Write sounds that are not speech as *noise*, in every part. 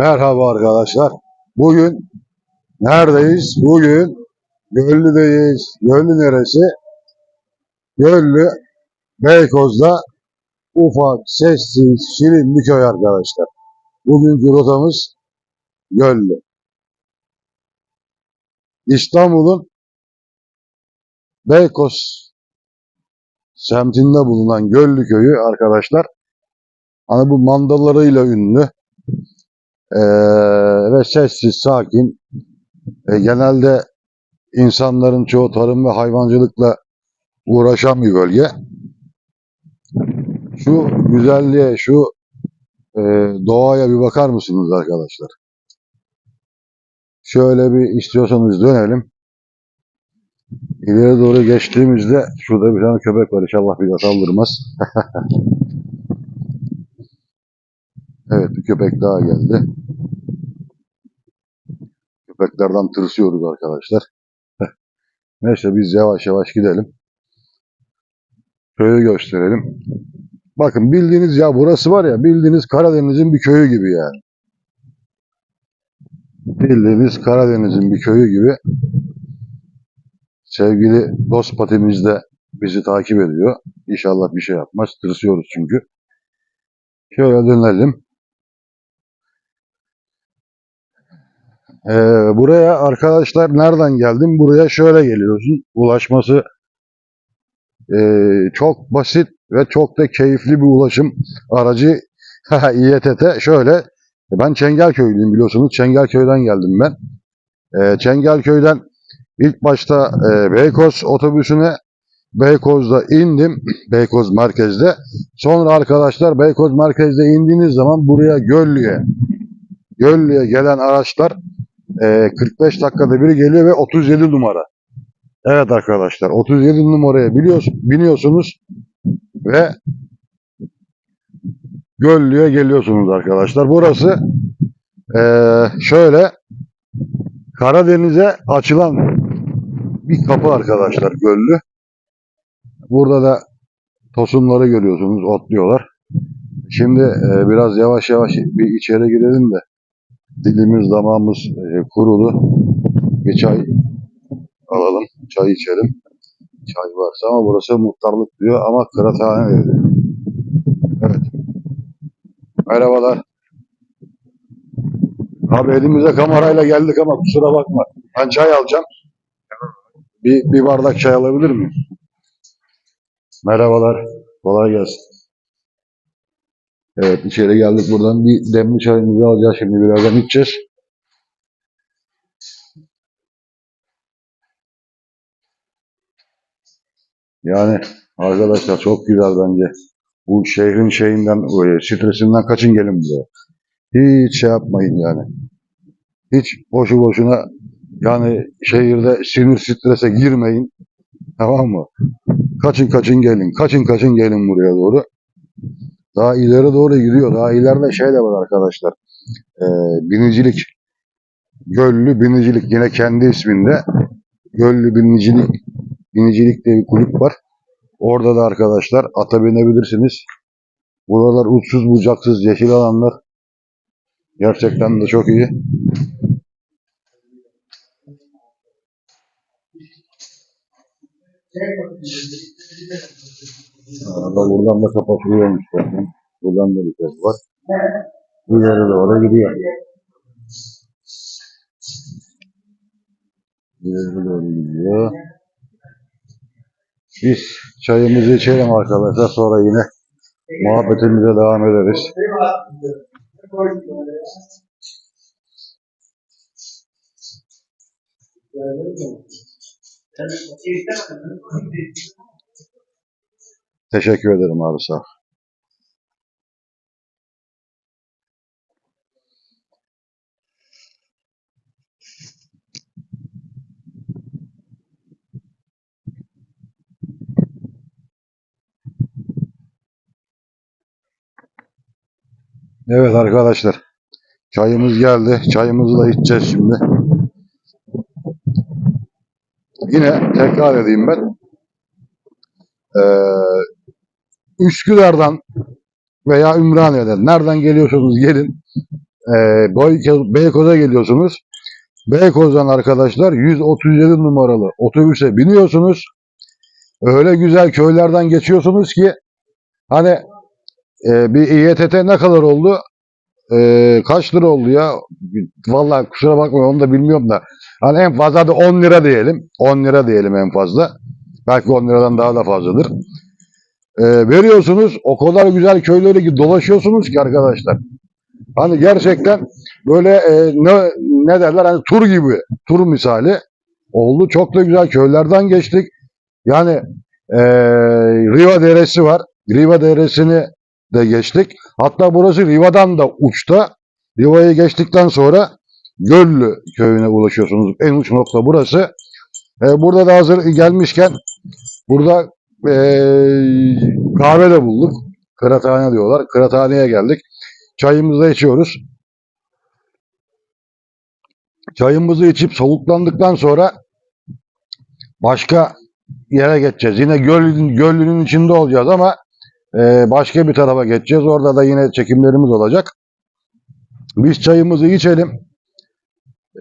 Merhaba arkadaşlar. Bugün neredeyiz? Bugün Göllü'deyiz. Göllü neresi? Göllü Beykoz'da ufak, sessiz, şirin bir köy arkadaşlar. Bugünkü rotamız Göllü. İstanbul'un Beykoz semtinde bulunan Göllü köyü arkadaşlar. Hani bu mandalarıyla ünlü. Ee, ve sessiz, sakin. Ee, genelde insanların çoğu tarım ve hayvancılıkla uğraşan bir bölge. Şu güzelliğe, şu e, doğaya bir bakar mısınız arkadaşlar? Şöyle bir istiyorsanız dönelim. İleri doğru geçtiğimizde şurada bir tane köpek var. İnşallah bir daha saldırmaz. *laughs* evet bir köpek daha geldi. Köpeklerden tırsıyoruz arkadaşlar. Neyse biz yavaş yavaş gidelim. Köyü gösterelim. Bakın bildiğiniz ya burası var ya bildiğiniz Karadeniz'in bir köyü gibi yani. Bildiğiniz Karadeniz'in bir köyü gibi. Sevgili dost patimiz de bizi takip ediyor. İnşallah bir şey yapmaz. Tırsıyoruz çünkü. Şöyle dönelim. Ee, buraya arkadaşlar nereden geldim? Buraya şöyle geliyorsun. Ulaşması ee, çok basit ve çok da keyifli bir ulaşım aracı *laughs* İETT. Şöyle ben Çengelköylüyüm biliyorsunuz. Çengelköy'den geldim ben. Ee, Çengelköy'den ilk başta e, Beykoz otobüsüne Beykoz'da indim. *clears throat* Beykoz merkezde. Sonra arkadaşlar Beykoz merkezde indiğiniz zaman buraya Göllü'ye Göllü'ye gelen araçlar e, 45 dakikada biri geliyor ve 37 numara. Evet arkadaşlar 37 numaraya biliyorsun, biniyorsunuz ve Göllü'ye geliyorsunuz arkadaşlar. Burası e, şöyle Karadeniz'e açılan bir kapı arkadaşlar Göllü. Burada da tosunları görüyorsunuz otluyorlar. Şimdi e, biraz yavaş yavaş bir içeri girelim de dilimiz damağımız e, kurudu. Bir çay alalım, çay içelim. Çay varsa ama burası muhtarlık diyor ama kıraathane diyor. Evet. Merhabalar. Abi elimize kamerayla geldik ama kusura bakma. Ben çay alacağım. Bir, bir bardak çay alabilir miyim? Merhabalar. Kolay gelsin. Evet içeri geldik buradan bir demli çayımızı alacağız şimdi birazdan içeceğiz. Yani arkadaşlar çok güzel bence. Bu şehrin şeyinden, e, stresinden kaçın gelin buraya. Hiç şey yapmayın yani. Hiç boşu boşuna yani şehirde sinir strese girmeyin. Tamam mı? Kaçın kaçın gelin. Kaçın kaçın gelin buraya doğru. Daha ileri doğru gidiyor. Daha ileride şey de var arkadaşlar. Ee, binicilik. Göllü binicilik. Yine kendi isminde. Göllü binicilik. Binicilik diye bir kulüp var. Orada da arkadaşlar ata binebilirsiniz. Buralar uçsuz bucaksız yeşil alanlar. Gerçekten de çok iyi. Arada buradan da kapatılıyormuş zaten. Buradan da bir ses var. İleri doğru gidiyor. İleri doğru gidiyor. Biz çayımızı içelim arkadaşlar. Sonra yine muhabbetimize devam ederiz. Teşekkür ederim abi sağ. Evet arkadaşlar. Çayımız geldi. Çayımızı da içeceğiz şimdi. Yine tekrar edeyim ben. Ee, Üsküdar'dan veya Ümraniye'den nereden geliyorsanız gelin. e, Beykoz- Beykoz'a geliyorsunuz. Beykoz'dan arkadaşlar 137 numaralı otobüse biniyorsunuz. Öyle güzel köylerden geçiyorsunuz ki hani e, bir İETT ne kadar oldu? E, kaç lira oldu ya? Vallahi kusura bakmayın onu da bilmiyorum da. Hani en fazla da 10 lira diyelim. 10 lira diyelim en fazla. Belki 10 liradan daha da fazladır. E, veriyorsunuz o kadar güzel köyleri dolaşıyorsunuz ki arkadaşlar. Hani gerçekten böyle e, ne, ne derler hani tur gibi tur misali oldu. Çok da güzel köylerden geçtik. Yani e, Riva Deresi var. Riva Deresi'ni de geçtik. Hatta burası Riva'dan da uçta. Riva'yı geçtikten sonra Göllü köyüne ulaşıyorsunuz. En uç nokta burası. E, burada da hazır gelmişken burada e, kahve de bulduk. Kıraathane diyorlar. Kıraathaneye geldik. Çayımızı da içiyoruz. Çayımızı içip soluklandıktan sonra başka yere geçeceğiz. Yine gölün, gölünün içinde olacağız ama e, başka bir tarafa geçeceğiz. Orada da yine çekimlerimiz olacak. Biz çayımızı içelim.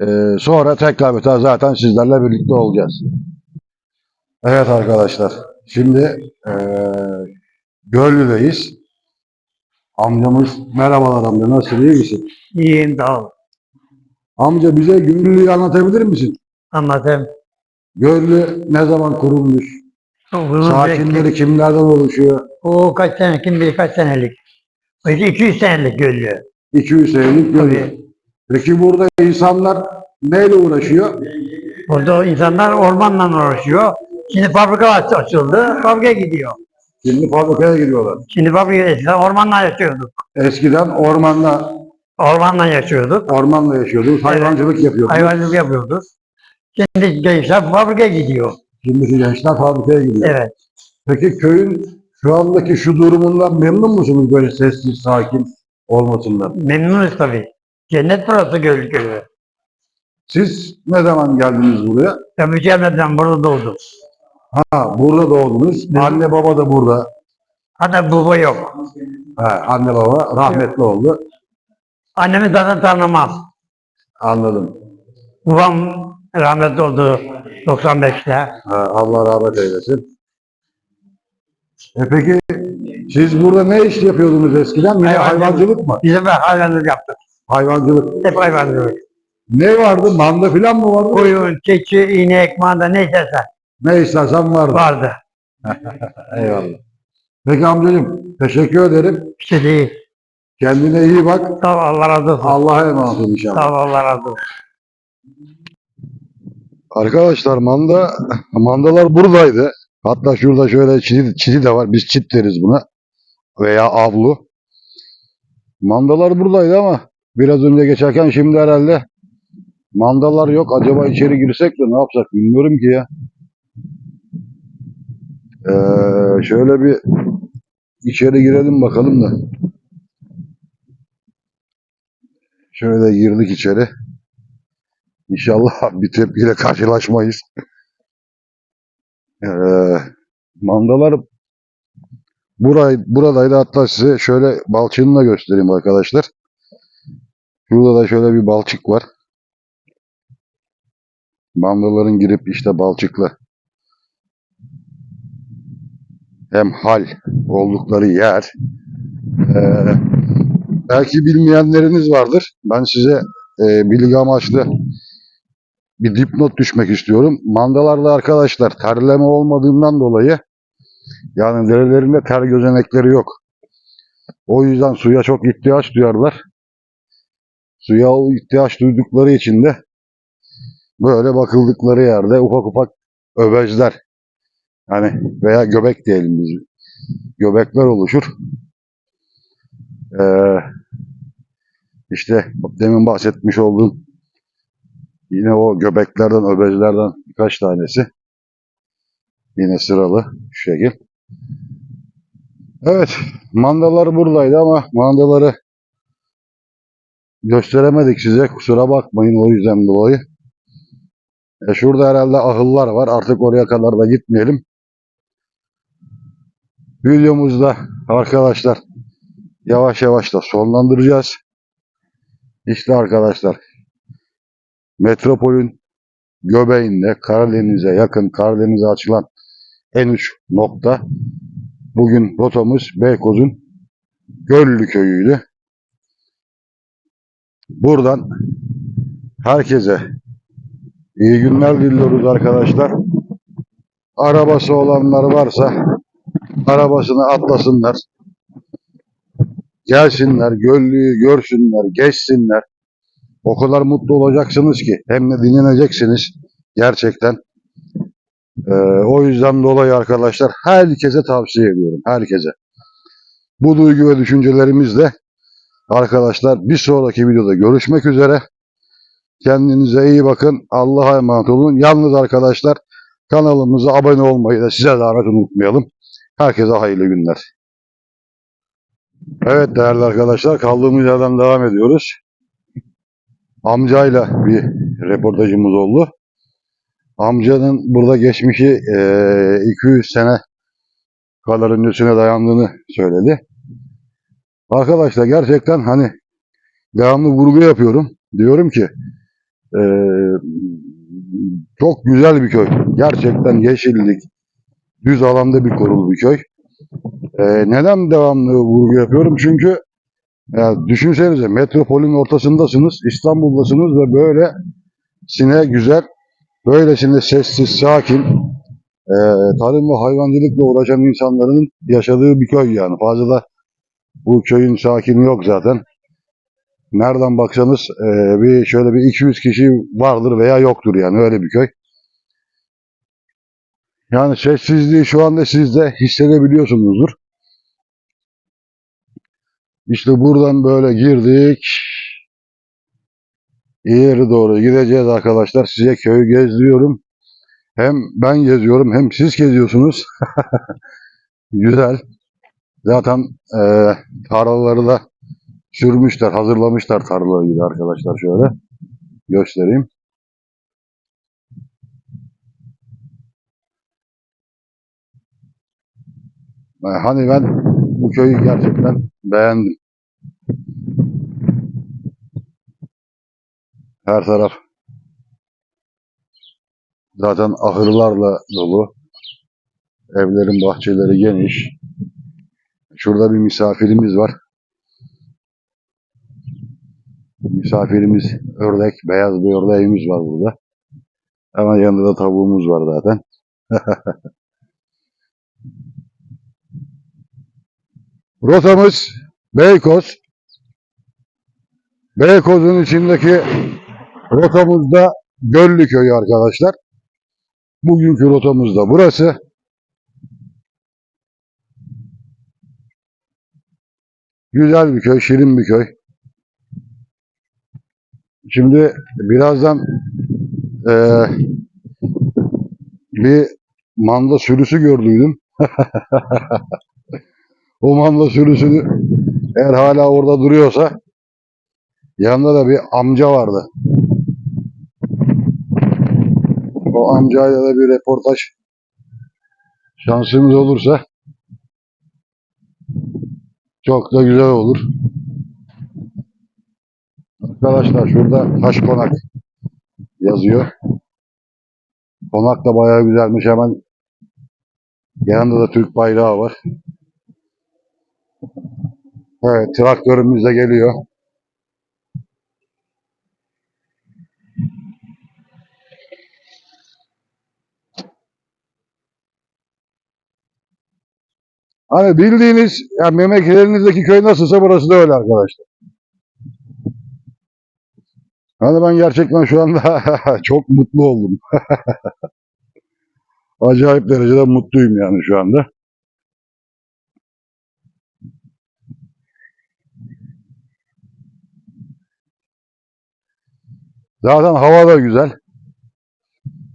E, sonra tekrar bir daha zaten sizlerle birlikte olacağız. Evet arkadaşlar. Şimdi e, Göllü'deyiz. Amcamız merhabalar amca nasıl iyi misin? İyiyim sağ ol. Amca bize Göllü'yü anlatabilir misin? Anladım. Göllü ne zaman kurulmuş? Uzun Sakinleri sürekli- kimlerden oluşuyor? O kaç sene, kim bilir kaç senelik. O 200 senelik göllü. 200 senelik Göllü. Peki burada insanlar neyle uğraşıyor? Burada insanlar ormanla uğraşıyor. Şimdi fabrika aç- açıldı, fabrika gidiyor. Şimdi fabrikaya gidiyorlar. Şimdi fabrika eskiden ormanla yaşıyorduk. Eskiden ormanda, Ormanla yaşıyorduk. ormanla yaşıyorduk, hayvancılık yapıyorduk. Hayvancılık yapıyorduk. Şimdi gençler fabrika gidiyor. Şimdiki gençler fabrikaya gidiyor. Evet. Peki köyün şu andaki şu durumundan memnun musunuz böyle sessiz, sakin olmasından? Memnunuz tabii. Cennet burası Köyü. Siz ne zaman geldiniz buraya? Ben mükemmelden burada doğdum. Ha, burada doğdunuz. Anne baba da burada. Hatta baba yok. Ha, anne baba rahmetli oldu. Annemi zaten tanımam. Anladım. Babam rahmetli oldu 95'te. Ha, Allah rahmet eylesin. E peki siz burada ne iş yapıyordunuz eskiden? Yine Hayvancılık. hayvancılık mı? Bize ben hayvancılık yaptık. Hayvancılık. Hep hayvancılık. Ne vardı? Manda filan mı vardı? Koyun, keçi, inek, manda ne istersen Ne istersen vardı. vardı. *laughs* Eyvallah. Peki amcacığım teşekkür ederim. İşte değil. Kendine iyi bak. Sağ ol, Allah razı olsun. Allah'a emanet ol inşallah. Sağ ol, Allah razı olsun. Arkadaşlar manda mandalar buradaydı. Hatta şurada şöyle çiti, çiti de var. Biz çit deriz buna. Veya avlu. Mandalar buradaydı ama biraz önce geçerken şimdi herhalde mandalar yok. Acaba içeri girsek de ne yapsak bilmiyorum ki ya. Ee, şöyle bir içeri girelim bakalım da. Şöyle girdik içeri. İnşallah *laughs* bir tepkiyle karşılaşmayız. Ee, mandalar buray, buradaydı hatta size şöyle balçığını da göstereyim arkadaşlar. Şurada da şöyle bir balçık var. Mandaların girip işte balçıkla hem hal oldukları yer. Ee, belki bilmeyenleriniz vardır. Ben size e, bilgi amaçlı bir dipnot düşmek istiyorum. Mandalarda arkadaşlar terleme olmadığından dolayı yani derelerinde ter gözenekleri yok. O yüzden suya çok ihtiyaç duyarlar. Suya ihtiyaç duydukları için de böyle bakıldıkları yerde ufak ufak öbezler yani veya göbek diyelim biz. Göbekler oluşur. Ee, işte demin bahsetmiş olduğum Yine o göbeklerden, öbezlerden birkaç tanesi. Yine sıralı şu şekil. Evet, mandalar buradaydı ama mandaları gösteremedik size. Kusura bakmayın o yüzden dolayı. E şurada herhalde ahıllar var. Artık oraya kadar da gitmeyelim. Videomuzda arkadaşlar yavaş yavaş da sonlandıracağız. İşte arkadaşlar metropolün göbeğinde Karadeniz'e yakın Karadeniz'e açılan en uç nokta bugün rotamız Beykoz'un Göllü köyüydü. Buradan herkese iyi günler diliyoruz arkadaşlar. Arabası olanlar varsa arabasını atlasınlar. Gelsinler, göllüyü görsünler, geçsinler. O kadar mutlu olacaksınız ki hem de dinleneceksiniz gerçekten. Ee, o yüzden dolayı arkadaşlar herkese tavsiye ediyorum. Herkese. Bu duygu ve düşüncelerimizle arkadaşlar bir sonraki videoda görüşmek üzere. Kendinize iyi bakın. Allah'a emanet olun. Yalnız arkadaşlar kanalımıza abone olmayı da size zahmet unutmayalım. Herkese hayırlı günler. Evet değerli arkadaşlar kaldığımız yerden devam ediyoruz. Amcayla bir reportajımız oldu. Amcanın burada geçmişi eee 200 sene kadar öncesine dayandığını söyledi. Arkadaşlar gerçekten hani devamlı vurgu yapıyorum. Diyorum ki eee, çok güzel bir köy. Gerçekten yeşillik, düz alanda bir korulu bir köy. Eee, neden devamlı vurgu yapıyorum? Çünkü ya düşünsenize metropolün ortasındasınız, İstanbul'dasınız ve böyle sine güzel, böylesine sessiz, sakin, e, tarım ve hayvancılıkla uğraşan insanların yaşadığı bir köy yani. Fazla da bu köyün sakini yok zaten. Nereden baksanız e, bir şöyle bir 200 kişi vardır veya yoktur yani öyle bir köy. Yani sessizliği şu anda siz de hissedebiliyorsunuzdur. İşte buradan böyle girdik. İleri doğru gideceğiz arkadaşlar. Size köyü gezdiriyorum. Hem ben geziyorum hem siz geziyorsunuz. *laughs* Güzel. Zaten e, tarlaları da sürmüşler, hazırlamışlar tarlaları gibi arkadaşlar şöyle. Göstereyim. E, Hani ben bu köyü gerçekten beğendim. Her taraf zaten ahırlarla dolu. Evlerin bahçeleri geniş. Şurada bir misafirimiz var. Misafirimiz ördek, beyaz bir ördeğimiz var burada. Hemen yanında da tavuğumuz var zaten. *laughs* Rotamız Beykoz. Beykoz'un içindeki rotamızda Göllü Köyü arkadaşlar. Bugünkü rotamız da burası. Güzel bir köy, şirin bir köy. Şimdi birazdan eee, bir manda sürüsü gördüydüm. *laughs* o manda sürüsü eğer hala orada duruyorsa yanında da bir amca vardı. O amcayla da bir reportaj şansımız olursa çok da güzel olur. Arkadaşlar şurada taş konak yazıyor. Konak da bayağı güzelmiş hemen. Yanında da Türk bayrağı var. Evet traktörümüz de geliyor. Hani bildiğiniz yani memleketlerinizdeki köy nasılsa burası da öyle arkadaşlar. Hani ben gerçekten şu anda *laughs* çok mutlu oldum. *laughs* Acayip derecede mutluyum yani şu anda. Zaten hava da güzel.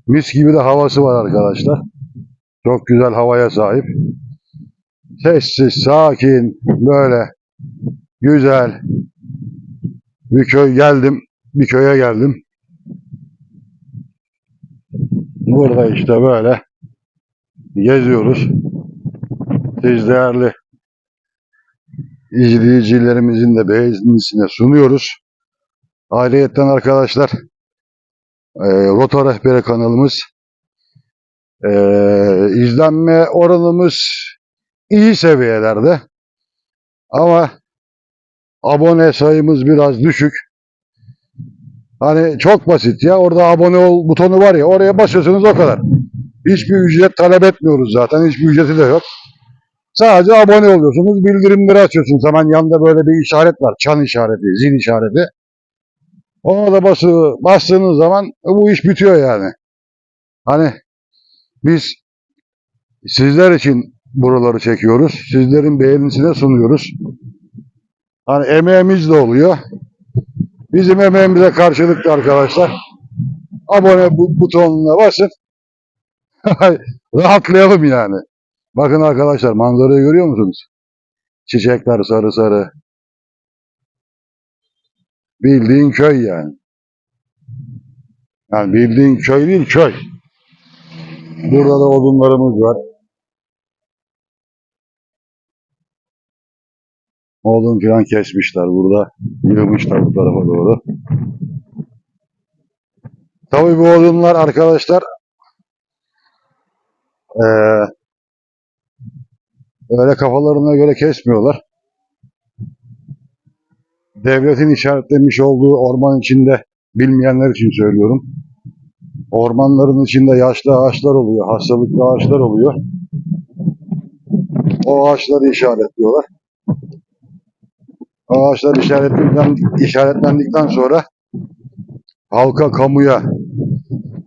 Mis gibi de havası var arkadaşlar. Çok güzel havaya sahip. Sessiz, sakin, böyle güzel bir köy geldim. Bir köye geldim. Burada işte böyle geziyoruz. Siz değerli izleyicilerimizin de beğenisine sunuyoruz. Ayrıyetten arkadaşlar e, Rota Rehberi kanalımız e, izlenme oranımız iyi seviyelerde ama abone sayımız biraz düşük. Hani çok basit ya. Orada abone ol butonu var ya. Oraya basıyorsunuz o kadar. Hiçbir ücret talep etmiyoruz zaten. Hiçbir ücreti de yok. Sadece abone oluyorsunuz. Bildirimleri açıyorsunuz. Hemen yanında böyle bir işaret var. Çan işareti, zil işareti. Ona da bası, bastığınız zaman bu iş bitiyor yani. Hani biz sizler için buraları çekiyoruz. Sizlerin beğenisine sunuyoruz. Hani emeğimiz de oluyor. Bizim emeğimize karşılıklı arkadaşlar. Abone bu butonuna basın. *laughs* Rahatlayalım yani. Bakın arkadaşlar manzarayı görüyor musunuz? Çiçekler sarı sarı. Bildiğin köy yani. Yani bildiğin köy değil köy. Burada da odunlarımız var. Odun falan kesmişler burada. Yığmışlar bu tarafa doğru. Tabii bu odunlar arkadaşlar eee öyle kafalarına göre kesmiyorlar. Devletin işaretlemiş olduğu orman içinde bilmeyenler için söylüyorum. Ormanların içinde yaşlı ağaçlar oluyor, hastalıklı ağaçlar oluyor. O ağaçları işaretliyorlar. Ağaçlar işaretlendikten, işaretlendikten sonra halka, kamuya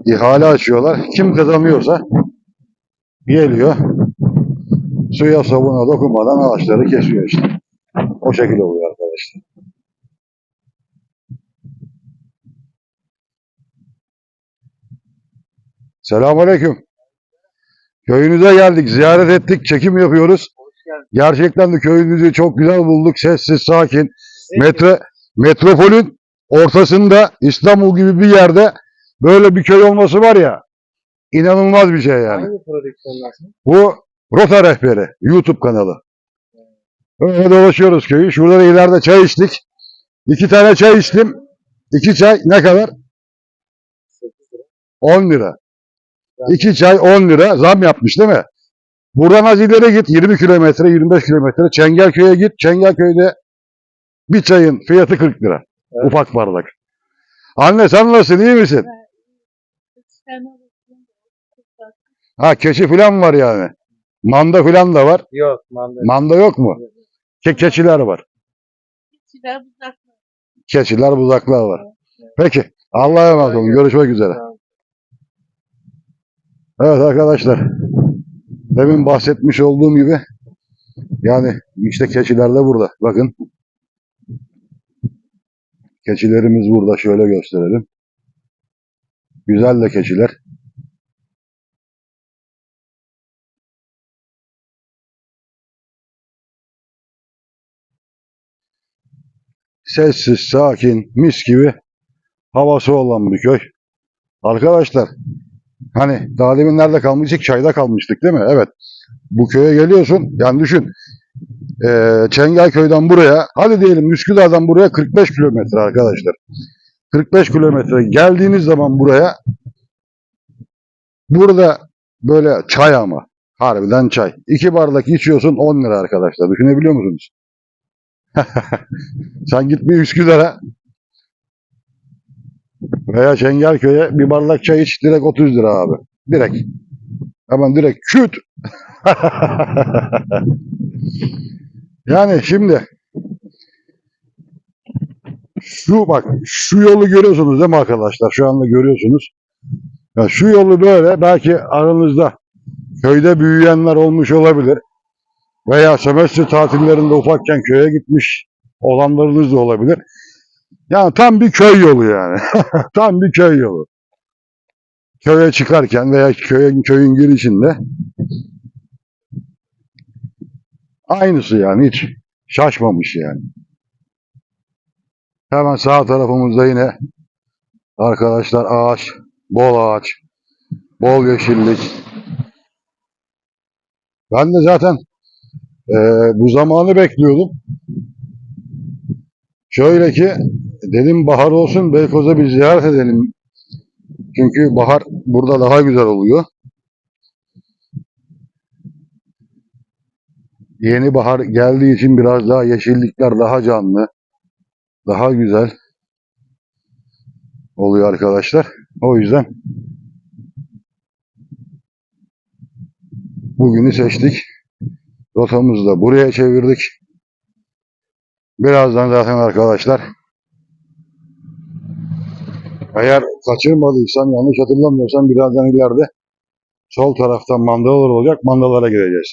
ihale açıyorlar. Kim kazanıyorsa geliyor suya sabuna dokunmadan ağaçları kesiyor işte. O şekilde oluyor arkadaşlar. Selamünaleyküm. Köyünüze geldik, ziyaret ettik, çekim yapıyoruz. Gerçekten de köyünüzü çok güzel bulduk. Sessiz, sakin. Metro, metropolün ortasında İstanbul gibi bir yerde böyle bir köy olması var ya inanılmaz bir şey yani. Hangi prodüksiyonlarsın? Bu Rota Rehberi YouTube kanalı. Öyle dolaşıyoruz köyü. Şurada da ileride çay içtik. İki tane çay içtim. İki çay ne kadar? 10 lira. İki çay 10 lira. Zam yapmış değil mi? Buradan az ileri git. 20 kilometre, 25 kilometre. Çengelköy'e git. Çengelköy'de bir çayın fiyatı 40 lira. Evet. Ufak bardak. Anne sen nasılsın? iyi misin? Ha keçi falan var yani. Manda falan da var. Yok, manda. Manda yok mu? Ke keçiler var. Keçiler, buzaklar var. Peki. Allah'a emanet olun. Görüşmek üzere. Evet arkadaşlar. Demin bahsetmiş olduğum gibi yani işte keçiler de burada. Bakın. Keçilerimiz burada. Şöyle gösterelim. Güzel de keçiler. Sessiz, sakin, mis gibi havası olan bir köy. Arkadaşlar hani daha demin nerede kalmıştık? Çayda kalmıştık değil mi? Evet. Bu köye geliyorsun. Yani düşün. Eee Çengelköy'den buraya hadi diyelim Üsküdar'dan buraya 45 kilometre arkadaşlar. 45 kilometre geldiğiniz zaman buraya burada böyle çay ama harbiden çay. İki bardak içiyorsun 10 lira arkadaşlar. Düşünebiliyor musunuz? *laughs* Sen git bir Üsküdar'a veya Çengelköy'e bir bardak çay iç direkt 30 lira abi. Direkt. Hemen direkt küt. *laughs* yani şimdi şu bak şu yolu görüyorsunuz değil mi arkadaşlar? Şu anda görüyorsunuz. Ya şu yolu böyle belki aranızda köyde büyüyenler olmuş olabilir. Veya sömestr tatillerinde ufakken köye gitmiş olanlarınız da olabilir. Yani tam bir köy yolu yani. *laughs* tam bir köy yolu. Köye çıkarken veya köyün, köyün girişinde aynısı yani hiç şaşmamış yani. Hemen sağ tarafımızda yine arkadaşlar ağaç, bol ağaç, bol yeşillik. Ben de zaten eee, bu zamanı bekliyordum. Şöyle ki dedim bahar olsun Beykoz'a bir ziyaret edelim. Çünkü bahar burada daha güzel oluyor. Yeni bahar geldiği için biraz daha yeşillikler daha canlı, daha güzel oluyor arkadaşlar. O yüzden bugünü seçtik. Rotamızı da buraya çevirdik. Birazdan zaten arkadaşlar eğer kaçırmadıysan yanlış hatırlamıyorsam birazdan ileride sol taraftan mandalar olacak. Mandalara gideceğiz.